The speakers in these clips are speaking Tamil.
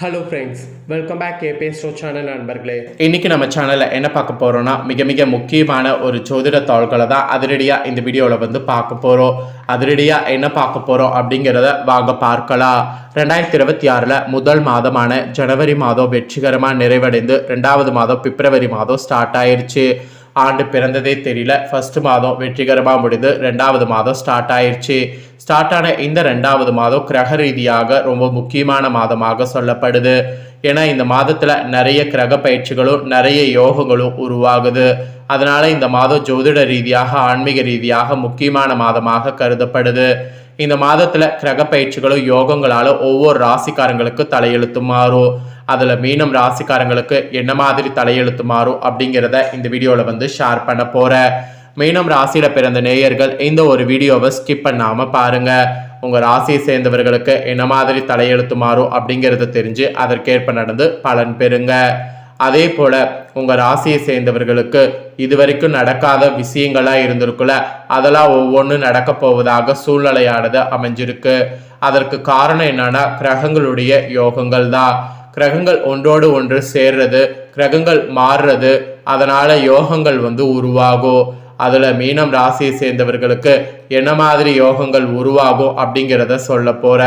ஹலோ ஃப்ரெண்ட்ஸ் வெல்கம் பேக் கேபே ஸ்டோ சேனல் நண்பர்களே. இன்னைக்கு நம்ம சேனலில் என்ன பார்க்க போகிறோம்னா மிக மிக முக்கியமான ஒரு ஜோதிட தாள்களை தான் அதிரடியாக இந்த வீடியோவில் வந்து பார்க்க போகிறோம் அதிரடியாக என்ன பார்க்க போகிறோம் அப்படிங்கிறத வாங்க பார்க்கலாம். ரெண்டாயிரத்தி இருபத்தி ஆறில் முதல் மாதமான ஜனவரி மாதம் வெற்றிகரமாக நிறைவடைந்து ரெண்டாவது மாதம் பிப்ரவரி மாதம் ஸ்டார்ட் ஆயிடுச்சு ஆண்டு பிறந்ததே தெரியல. ஃபர்ஸ்ட் மாதம் வெற்றிகரமாக முடிந்து ரெண்டாவது மாதம் ஸ்டார்ட் ஆயிடுச்சு ஸ்டார்ட் ஆன இந்த ரெண்டாவது மாதம் கிரக ரீதியாக ரொம்ப முக்கியமான மாதமாக சொல்லப்படுது. ஏன்னா இந்த மாதத்தில் நிறைய கிரக பயிற்சிகளும் நிறைய யோகங்களும் உருவாகுது. அதனால இந்த மாதம் ஜோதிட ரீதியாக ஆன்மீக ரீதியாக முக்கியமான மாதமாக கருதப்படுது. இந்த மாதத்துல கிரக பயிற்சிகளும் யோகங்களால ஒவ்வொரு ராசிக்காரங்களுக்கு தலையெழுத்து மாறும். அதுல மீனம் ராசிக்காரங்களுக்கு என்ன மாதிரி தலையெழுத்து மாறும் அப்படிங்கிறத இந்த வீடியோல வந்து ஷேர் பண்ண போறேன். மீனம் ராசியில பிறந்த நேயர்கள் இந்த ஒரு வீடியோவை ஸ்கிப் பண்ணாம பாருங்க. உங்க ராசியை சேர்ந்தவர்களுக்கு என்ன மாதிரி தலையெழுத்து மாறும் அப்படிங்கிறத தெரிஞ்சு அதற்கேற்ப நடந்து பலன் பெறுங்க. அதே போல உங்கள் ராசியை சேர்ந்தவர்களுக்கு இதுவரைக்கும் நடக்காத விஷயங்களா இருந்திருக்குல்ல அதெல்லாம் ஒவ்வொன்றும் நடக்க போவதாக சூழ்நிலையானது அமைஞ்சிருக்கு. அதற்கு காரணம் என்னன்னா கிரகங்களுடைய யோகங்கள் தான். கிரகங்கள் ஒன்றோடு ஒன்று சேர்றது கிரகங்கள் மாறுறது அதனால யோகங்கள் வந்து உருவாகும். அதுல மீனம் ராசியை சேர்ந்தவர்களுக்கு என்ன மாதிரி யோகங்கள் உருவாகும் அப்படிங்கிறத சொல்ல போற.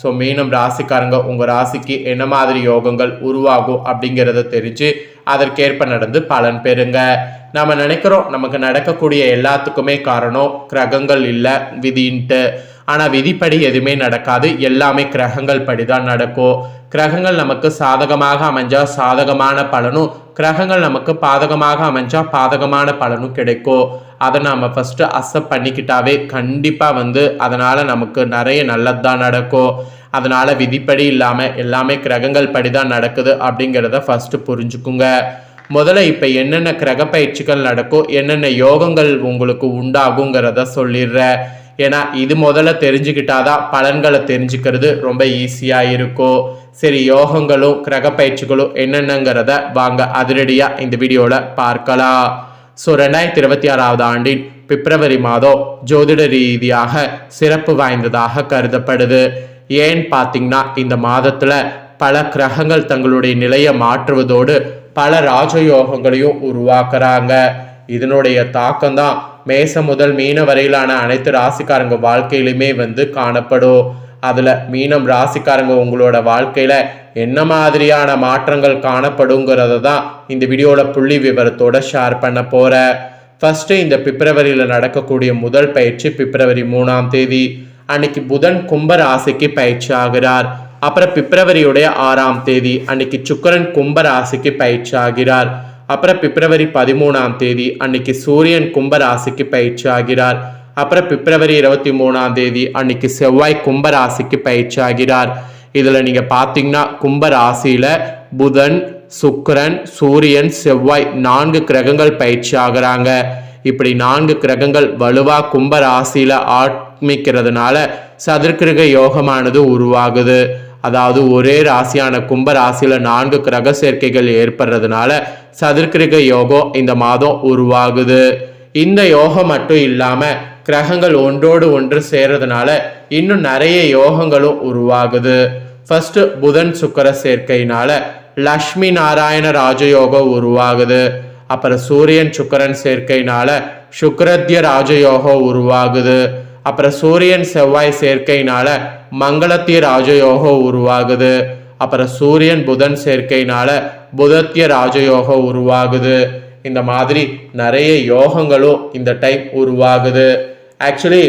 ஸோ மீனம் ராசிக்காரங்க உங்க ராசிக்கு என்ன மாதிரி யோகங்கள் உருவாகும் அப்படிங்கிறத தெரிஞ்சு அதற்கேற்ப நடந்து பலன் பெறுங்க. நாம நினைக்கிறோம் நமக்கு நடக்கக்கூடிய எல்லாத்துக்குமே காரணம் கிரகங்கள் இல்லை விதின்ட்டு. ஆனால் விதிப்படி எதுவுமே நடக்காது எல்லாமே கிரகங்கள் படி தான் நடக்கும். கிரகங்கள் நமக்கு சாதகமாக அமைஞ்சா சாதகமான பலனும் கிரகங்கள் நமக்கு பாதகமாக அமைஞ்சா பாதகமான பலனும் கிடைக்கும் அதை நாம் ஃபஸ்ட்டு அக்செப்ட் பண்ணிக்கிட்டாவே கண்டிப்பாக வந்து அதனால் நமக்கு நிறைய நல்லது தான் நடக்கும் அதனால் விதிப்படி இல்லாமல் எல்லாமே கிரகங்கள் படி தான் நடக்குது அப்படிங்கிறத ஃபஸ்ட்டு புரிஞ்சுக்குங்க. முதல்ல இப்போ என்னென்ன கிரக பயிற்சிகள் நடக்கும் என்னென்ன யோகங்கள் உங்களுக்கு உண்டாகுங்கிறத சொல்லிடுறேன். ஏன்னா இது முதல்ல தெரிஞ்சுக்கிட்டாதான் பலன்களை தெரிஞ்சுக்கிறது ரொம்ப ஈஸியாக இருக்கும். சரி யோகங்களும் கிரக பயிற்சிகளும் என்னென்னங்கிறத வாங்க அதிரடியாக இந்த வீடியோவில் பார்க்கலாம். ஸோ ரெண்டாயிரத்தி இருபத்தி ஆறாவது ஆண்டின் பிப்ரவரி மாதம் ஜோதிட ரீதியாக சிறப்பு வாய்ந்ததாக கருதப்படுது. ஏன்னு பார்த்தீங்கன்னா இந்த மாதத்தில் பல கிரகங்கள் தங்களுடைய நிலையை மாற்றுவதோடு பல ராஜயோகங்களையும் உருவாக்குறாங்க. இதனுடைய தாக்கம் தான் மேசம் முதல் மீன வரையிலான அனைத்து ராசிக்காரங்க வாழ்க்கையிலுமே வந்து காணப்படும் அதில் மீனம் ராசிக்காரங்க உங்களோட வாழ்க்கையில் என்ன மாதிரியான மாற்றங்கள் காணப்படுங்கிறத தான் இந்த வீடியோவில் புள்ளி விவரத்தோட ஷேர் பண்ண போகிறேன் ஃபஸ்ட்டு இந்த பிப்ரவரியில் நடக்கக்கூடிய முதல் பயிற்சி பிப்ரவரி மூணாம் தேதி. அன்னைக்கு புதன் கும்ப ராசிக்கு பயிற்சி ஆகிறார். அப்புறம் பிப்ரவரியுடைய ஆறாம் தேதி அன்னைக்கு சுக்கரன் கும்ப ராசிக்கு பயிற்சி ஆகிறார். அப்புறம் பிப்ரவரி பதிமூணாம் தேதி அன்னைக்கு சூரியன் கும்ப ராசிக்கு பயிற்சி ஆகிறார். அப்புறம் பிப்ரவரி இருபத்தி மூணாம் தேதி அன்னைக்கு செவ்வாய் கும்ப ராசிக்கு பயிற்சி ஆகிறார். இதில் நீங்கள் பார்த்தீங்கன்னா கும்ப ராசியில் புதன் சுக்கரன் சூரியன் செவ்வாய் நான்கு கிரகங்கள் பயிற்சி ஆகிறாங்க. இப்படி நான்கு கிரகங்கள் வலுவா கும்ப ராசியில ஆத்மிக்கிறதுனால சதுர்கிரக யோகமானது உருவாகுது. அதாவது ஒரே ராசியான கும்ப ராசியில நான்கு கிரக சேர்க்கைகள் ஏற்படுறதுனால சதுர்கிரக யோகம் இந்த மாதம் உருவாகுது. இந்த யோகம் மட்டும் இல்லாம கிரகங்கள் ஒன்றோடு ஒன்று சேர்றதுனால இன்னும் நிறைய யோகங்களும் உருவாகுது. ஃபர்ஸ்ட் புதன் சுக்கர சேர்க்கையினால லக்ஷ்மி நாராயண ராஜயோகம் உருவாகுது. அப்புறம் சூரியன் சுக்கரன் சேர்க்கையினால சுக்கரத்திய ராஜயோகம் உருவாகுது. அப்புறம் சூரியன் செவ்வாய் சேர்க்கையினால மங்களத்திய ராஜயோகம் உருவாகுது. அப்புறம் சூரியன் புதன் சேர்க்கையினால புதத்திய ராஜயோகம் உருவாகுது. இந்த மாதிரி நிறைய யோகங்களும் இந்த டைம் உருவாகுது. ஆக்சுவலி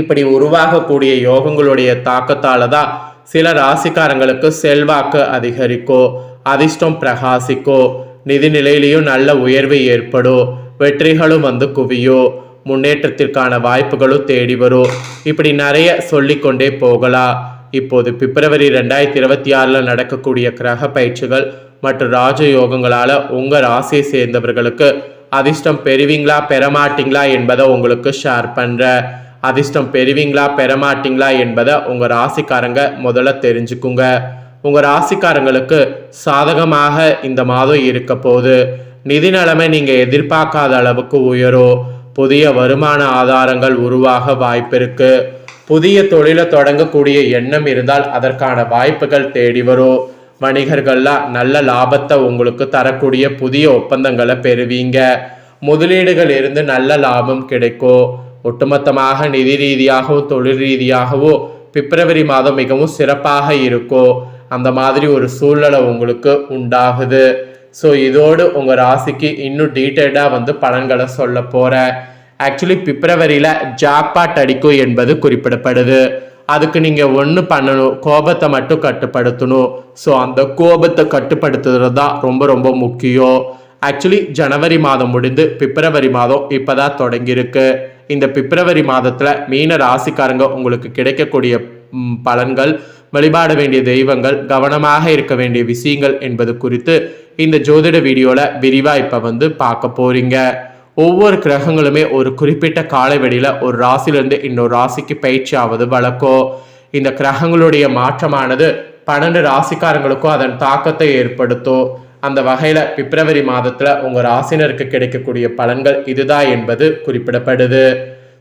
இப்படி உருவாகக்கூடிய யோகங்களுடைய தாக்கத்தால தான் சில ராசிக்காரங்களுக்கு செல்வாக்கு அதிகரிக்கும் அதிர்ஷ்டம் பிரகாசிக்கும் நிதி நிலையிலையும் நல்ல உயர்வு ஏற்படும் வெற்றிகளும் வந்து குவியும். முன்னேற்றத்திற்கான வாய்ப்புகளும் தேடி வரும். இப்படி நிறைய சொல்லிக்கொண்டே போகலாம். இப்போது பிப்ரவரி ரெண்டாயிரத்தி இருபத்தி ஆறில் நடக்கக்கூடிய கிரக பயிற்சிகள் மற்றும் ராஜயோகங்களால் உங்கள் ராசியை சேர்ந்தவர்களுக்கு அதிர்ஷ்டம் பெறுவீங்களா பெறமாட்டீங்களா என்பதை உங்களுக்கு ஷேர் பண்ணுறேன் அதிர்ஷ்டம் பெறுவீங்களா பெறமாட்டீங்களா என்பதை உங்கள் ராசிக்காரங்க முதல்ல தெரிஞ்சுக்குங்க. உங்கள் ராசிக்காரங்களுக்கு சாதகமாக இந்த மாதம் இருக்க போகுது. நிதி நிலைமை நீங்கள் எதிர்பார்க்காத அளவுக்கு உயரும். புதிய வருமான ஆதாரங்கள் உருவாக வாய்ப்பிருக்கு. புதிய தொழிலை தொடங்கக்கூடிய எண்ணம் இருந்தால் அதற்கான வாய்ப்புகள் தேடி வரும். வணிகர்கள்லாம் நல்ல லாபத்தை உங்களுக்கு தரக்கூடிய புதிய ஒப்பந்தங்களை பெறுவீங்க. முதலீடுகள் இருந்து நல்ல லாபம் கிடைக்கும். ஒட்டுமொத்தமாக நிதி ரீதியாகவும் தொழில் ரீதியாகவும் பிப்ரவரி மாதம் மிகவும் சிறப்பாக இருக்கும். அந்த மாதிரி ஒரு சூழ்நிலை உங்களுக்கு உண்டாகுது. ஸோ இதோடு உங்கள் ராசிக்கு இன்னும் டீட்டெயில்டாக வந்து பலன்களை சொல்ல போகிறேன் ஆக்சுவலி பிப்ரவரியில் ஜாக்பாட் அடிக்கும் என்பது குறிப்பிடப்படுது. அதுக்கு நீங்கள் ஒன்று பண்ணணும் கோபத்தை மட்டும் கட்டுப்படுத்தணும். ஸோ அந்த கோபத்தை கட்டுப்படுத்துறது தான் ரொம்ப ரொம்ப முக்கியம். ஆக்சுவலி ஜனவரி மாதம் முடிந்து பிப்ரவரி மாதம் இப்போ தான் தொடங்கியிருக்கு. இந்த பிப்ரவரி மாதத்தில் மீன ராசிக்காரங்க உங்களுக்கு கிடைக்கக்கூடிய பலன்கள் வழிபாட வேண்டிய தெய்வங்கள் கவனமாக இருக்க வேண்டிய விஷயங்கள் என்பது குறித்து இந்த ஜோதிட வீடியோவில் விரிவாக இப்போ வந்து பார்க்க போறீங்க. ஒவ்வொரு கிரகங்களுமே ஒரு குறிப்பிட்ட காலவெளியில் ஒரு ராசியிலிருந்து இன்னொரு ராசிக்கு பயிற்சி ஆவது வழக்கம் இந்த கிரகங்களுடைய மாற்றமானது பன்னெண்டு ராசிக்காரங்களுக்கும் அதன் தாக்கத்தை ஏற்படுத்தும். அந்த வகையில் பிப்ரவரி மாதத்தில் உங்கள் ராசினருக்கு கிடைக்கக்கூடிய பலன்கள் இதுதான் என்பது குறிப்பிடப்படுது.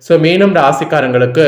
ஸோ மீனம் ராசிக்காரங்களுக்கு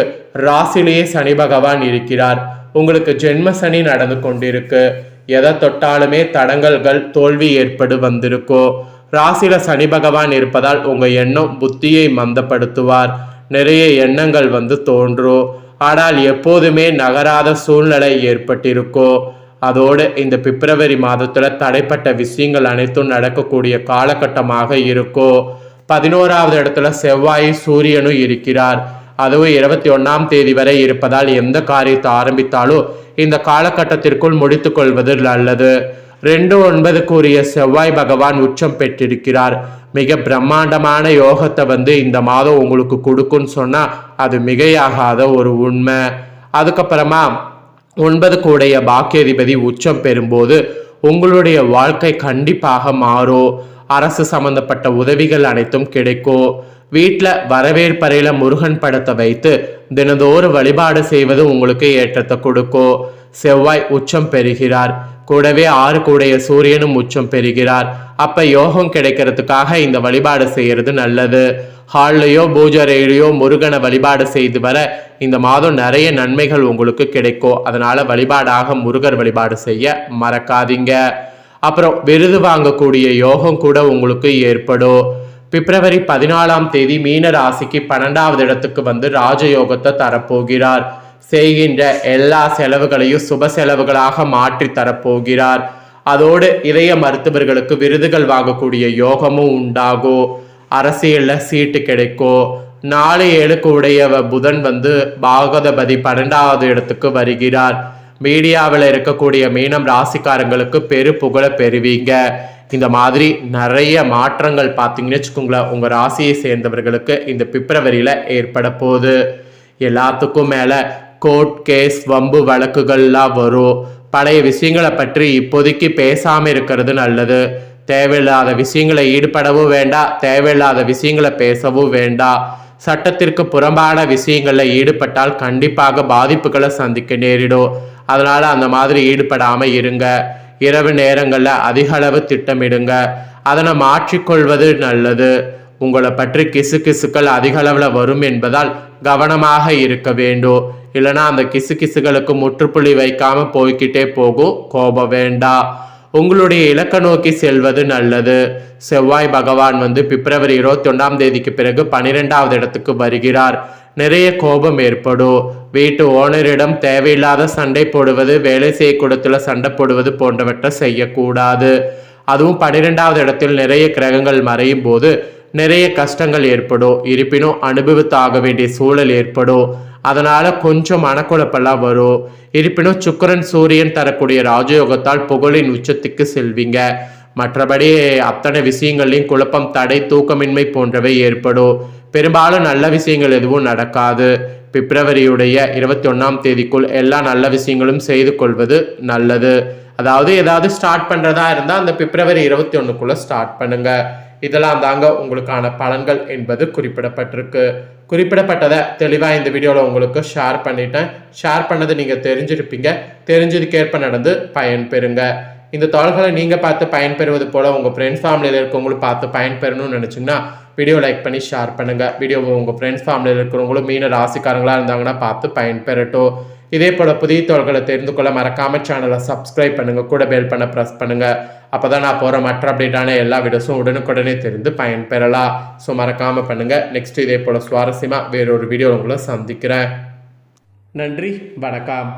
ராசிலேயே சனி பகவான் இருக்கிறார். உங்களுக்கு ஜென்ம சனி நடந்து கொண்டிருக்கு. எதை தொட்டாலுமே தடங்கல்கள் தோல்வி ஏற்படு வந்திருக்கோ? ராசியில சனி பகவான் இருப்பதால் உங்க எண்ணம் புத்தியை மந்தப்படுத்துவார். நிறைய எண்ணங்கள் வந்து தோன்றும் ஆனால் எப்போதுமே நகராத சூழ்நிலை ஏற்பட்டிருக்கோ? அதோடு இந்த பிப்ரவரி மாதத்துல தடைப்பட்ட விஷயங்கள் அனைத்தும் நடக்கக்கூடிய காலகட்டமாக இருக்கோ? பதினோராவது இடத்துல செவ்வாய் சூரியனும் இருக்கிறார். அதுவும் இருபத்தி ஒன்னாம் தேதி வரை இருப்பதால் எந்த காரியத்தை ஆரம்பித்தாலும் இந்த காலகட்டத்திற்குள் முடித்துக் கொள்வது நல்லது. ரெண்டு ஒன்பது கூறிய செவ்வாய் பகவான் உச்சம் பெற்றிருக்கிறார். மிக பிரம்மாண்டமான யோகத்தை வந்து இந்த மாதம் உங்களுக்கு கொடுக்குன்னு சொன்னா அது மிகையாகாத ஒரு உண்மை. அதுக்கப்புறமா ஒன்பது கூடைய பாக்கியாதிபதி உச்சம் பெறும்போது உங்களுடைய வாழ்க்கை கண்டிப்பாக மாறும். அரசு சம்பந்தப்பட்ட உதவிகள் அனைத்தும் கிடைக்கும் வீட்டில் வரவேற்பறையில் முருகன் படத்தை வைத்து தினந்தோறும் வழிபாடு செய்வது உங்களுக்கு ஏற்றத்தை கொடுக்கும் செவ்வாய் உச்சம் பெறுகிறார். கூடவே ஆறு கூடைய சூரியனும் உச்சம் பெறுகிறார். அப்ப யோகம் கிடைக்கிறதுக்காக இந்த வழிபாடு செய்யறது நல்லது. ஹால்லையோ பூஜரையிலையோ முருகனை வழிபாடு செய்து வர இந்த மாதம் நிறைய நன்மைகள் உங்களுக்கு கிடைக்கும் அதனால வழிபாடாக முருகர் வழிபாடு செய்ய மறக்காதீங்க. அப்புறம் விருது வாங்கக்கூடிய யோகம் கூட உங்களுக்கு ஏற்படும். பிப்ரவரி பதினாலாம் தேதி மீன ராசிக்கு பன்னெண்டாவது இடத்துக்கு வந்து ராஜயோகத்தை தரப்போகிறார். செய்கின்ற எல்லா செலவுகளையும் சுப செலவுகளாக மாற்றி தரப்போகிறார். அதோடு இதய மருத்துவர்களுக்கு விருதுகள் வாங்கக்கூடிய யோகமும் உண்டாகும். அரசியலில் சீட்டு கிடைக்கும். நாலு ஏழுக்கு உடைய புதன் வந்து பாகதபதி பன்னெண்டாவது இடத்துக்கு வருகிறார். மீடியாவில் இருக்கக்கூடிய மீனம் ராசிக்காரங்களுக்கு பெரு புகழ பெறுவீங்க. இந்த மாதிரி நிறைய மாற்றங்கள் பார்த்தீங்கன்னு வச்சுக்கோங்களேன் உங்கள் ராசியை சேர்ந்தவர்களுக்கு இந்த பிப்ரவரியில் ஏற்பட போகுது. எல்லாத்துக்கும் மேலே கோர்ட் கேஸ் வம்பு வழக்குகள்லாம் வரும். பழைய விஷயங்களை பற்றி இப்போதைக்கு பேசாமல் இருக்கிறது நல்லது. தேவையில்லாத விஷயங்களை ஈடுபடவும் வேண்டாம் தேவையில்லாத விஷயங்களை பேசவும் வேண்டாம் சட்டத்திற்கு புறம்பான விஷயங்களில் ஈடுபட்டால் கண்டிப்பாக பாதிப்புகளை சந்திக்க நேரிடும். அதனால் அந்த மாதிரி ஈடுபடாமல் இருங்க. இரவு நேரங்களில் அதிகளவு திட்டமிடுங்க. அதனை மாற்றிக்கொள்வது நல்லது. உங்களை பற்றி கிசு கிசுக்கள் அதிகளவில் வரும் என்பதால் கவனமாக இருக்க வேண்டும். இல்லைனா அந்த கிசு கிசுகளுக்கு முற்றுப்புள்ளி வைக்காம போய்க்கிட்டே போகும். கோபம் வேண்டாம். உங்களுடைய இலக்க நோக்கி செல்வது நல்லது. செவ்வாய் பகவான் வந்து பிப்ரவரி இருபத்தி ஒன்றாம் தேதிக்கு பிறகு பனிரெண்டாவது இடத்துக்கு வருகிறார். நிறைய கோபம் ஏற்படும். வீட்டு ஓனரிடம் தேவையில்லாத சண்டை போடுவது வேலை செய்யக்கூடத்தில் சண்டை போடுவது போன்றவற்றை செய்யக்கூடாது. அதுவும் பன்னிரெண்டாவது இடத்தில் நிறைய கிரகங்கள் மறையும் போது நிறைய கஷ்டங்கள் ஏற்படும். இருப்பினும் அனுபவித்தாக வேண்டிய சூழல் ஏற்படும். அதனால கொஞ்சம் மனக்குழப்பெல்லாம் வரும். இருப்பினும் சுக்கரன் சூரியன் தரக்கூடிய ராஜயோகத்தால் புகழின் உச்சத்துக்கு செல்வீங்க. மற்றபடி அத்தனை விஷயங்கள்லையும் குழப்பம் தடை தூக்கமின்மை போன்றவை ஏற்படும். பெரும்பாலும் நல்ல விஷயங்கள் எதுவும் நடக்காது. பிப்ரவரியுடைய இருபத்தி ஒன்றாம் தேதிக்குள் எல்லா நல்ல விஷயங்களும் செய்து கொள்வது நல்லது. அதாவது ஏதாவது ஸ்டார்ட் பண்ணுறதா இருந்தால் அந்த பிப்ரவரி இருபத்தி ஒன்றுக்குள்ளே ஸ்டார்ட் பண்ணுங்கள் இதெல்லாம் தாங்க உங்களுக்கான பலன்கள் என்பது குறிப்பிடப்பட்டிருக்கு. குறிப்பிடப்பட்டதை தெளிவாக இந்த வீடியோவில் உங்களுக்கு ஷேர் பண்ணிட்டேன். ஷேர் பண்ணது நீங்கள் தெரிஞ்சிருப்பீங்க. தெரிஞ்சதுக்கேற்ப நடந்து பயன் பெறுங்க இந்த தாள்களை நீங்கள் பார்த்து பயன்பெறுவது போல் உங்கள் ஃப்ரெண்ட்ஸ் ஃபேமிலியில் இருக்கவங்களும் பார்த்து பயன்பெறணும்னு நினச்சிங்கன்னா வீடியோ லைக் பண்ணி ஷேர் பண்ணுங்கள் வீடியோவை உங்கள் ஃப்ரெண்ட்ஸ் ஃபேமிலியில் இருக்கிறவங்களும் மீன ராசிக்காரங்களாக இருந்தாங்கன்னா பார்த்து பயன்பெறட்டும். இதே போல் புதிய தோள்களை தெரிந்து கொள்ள மறக்காமல் சேனலை சப்ஸ்கிரைப் பண்ணுங்கள் கூட பெல் பண்ண ப்ரெஸ் பண்ணுங்கள் அப்போ தான் நான் போகிற மற்ற அப்டேட்டான எல்லா வீடியோஸும் உடனுக்குடனே தெரிந்து பயன்பெறலாம். ஸோ மறக்காமல் பண்ணுங்கள் நெக்ஸ்ட் இதே போல் சுவாரஸ்யமாக வேறொரு வீடியோ உங்களை சந்திக்கிறேன். நன்றி. வணக்கம்.